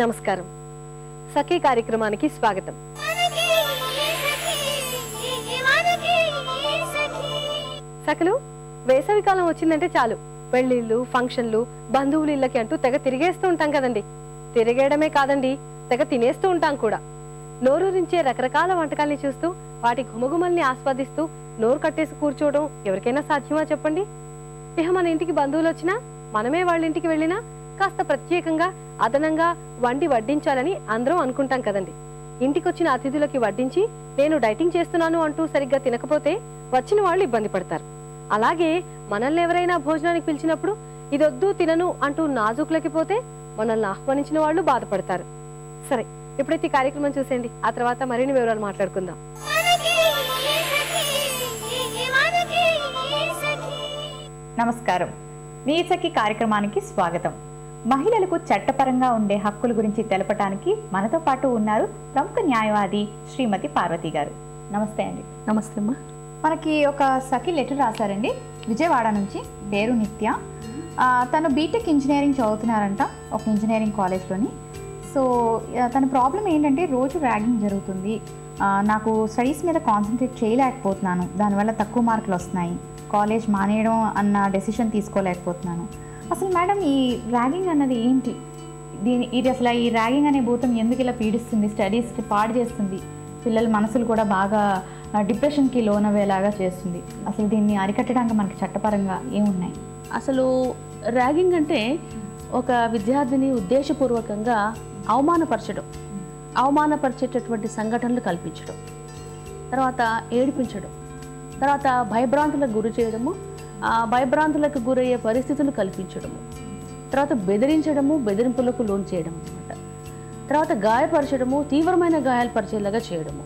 నమస్కారం. సఖీ కార్యక్రమానికి స్వాగతం. సఖలు వేసవికాలం వచ్చిందంటే చాలు. పెళ్ళిళ్ళు ఫంక్షన్లు బంధువులు ఇళ్ళకి అంటూ తెగ తిరిగేస్తూ ఉంటాం కదండి. తిరిగేయడమే కాదండి తెగ తినేస్తూ ఉంటాం కూడా. నోరూరించే రకరకాల వంటకాల్ని చూస్తూ వాటి ఘుమఘుమల్ని ఆస్వాదిస్తూ నోరు కట్టేసి కూర్చోవడం ఎవరికైనా సాధ్యమా చెప్పండి? ఇహ మన ఇంటికి బంధువులు వచ్చినా మనమే వాళ్ళ ఇంటికి వెళ్ళినా కాస్త ప్రత్యేకంగా అదనంగా వండి వడ్డించాలని అందరం అనుకుంటాం కదండి. ఇంటికొచ్చిన అతిథులకి వడ్డించి నేను డైటింగ్ చేస్తున్నాను అంటూ సరిగ్గా తినకపోతే వచ్చిన వాళ్ళు ఇబ్బంది పడతారు. అలాగే మనల్ని ఎవరైనా భోజనానికి పిలిచినప్పుడు ఇదొద్దు తినను అంటూ నాజుకులకి పోతే మనల్ని ఆహ్వానించిన వాళ్ళు బాధపడతారు. సరే ఇప్పుడైతే ఈ కార్యక్రమం చూసేయండి. ఆ తర్వాత మరిన్ని వివరాలు మాట్లాడుకుందాం. నమస్కారం. నీచకి కార్యక్రమానికి స్వాగతం. మహిళలకు చట్టపరంగా ఉండే హక్కుల గురించి తెలపటానికి మనతో పాటు ఉన్నారు ప్రముఖ న్యాయవాది శ్రీమతి పార్వతి గారు. నమస్తే అండి. నమస్తే అమ్మా. మనకి ఒక సఖి లెటర్ రాశారండి. విజయవాడ నుంచి పేరు నిత్య. తను బీటెక్ ఇంజనీరింగ్ చదువుతున్నారంట ఒక ఇంజనీరింగ్ కాలేజ్లోని సో తన ప్రాబ్లం ఏంటంటే రోజు ర్యాగింగ్ జరుగుతుంది. నాకు స్టడీస్ మీద కాన్సన్ట్రేట్ చేయలేకపోతున్నాను. దానివల్ల తక్కువ మార్కులు వస్తున్నాయి. కాలేజ్ మానేయడం అన్న డెసిషన్ తీసుకోలేకపోతున్నాను. అసలు మేడం ఈ ర్యాగింగ్ అన్నది ఏంటి? దీని ఇది అసలు ఈ ర్యాగింగ్ అనే భూతం ఎందుకు ఇలా పీడిస్తుంది? స్టడీస్కి పాడు చేస్తుంది. పిల్లల మనసులు కూడా బాగా డిప్రెషన్కి లోన్ లోనవేలాగా చేస్తుంది. అసలు దీన్ని అరికట్టడానికి మనకి చట్టపరంగా ఏమున్నాయి? అసలు ర్యాగింగ్ అంటే ఒక విద్యార్థిని ఉద్దేశపూర్వకంగా అవమానపరచడం. అవమానపరిచేటటువంటి సంఘటనలు కల్పించడం. తర్వాత ఏడిపించడం. తర్వాత భయభ్రాంతులకు గురి చేయడము. భయభ్రాంతులకు గురయ్యే పరిస్థితులు కల్పించడము. తర్వాత బెదిరించడము బెదిరింపులకు లోన్ చేయడం అనమాట తర్వాత గాయపరచడము తీవ్రమైన గాయాలు పరిచేలాగా చేయడము.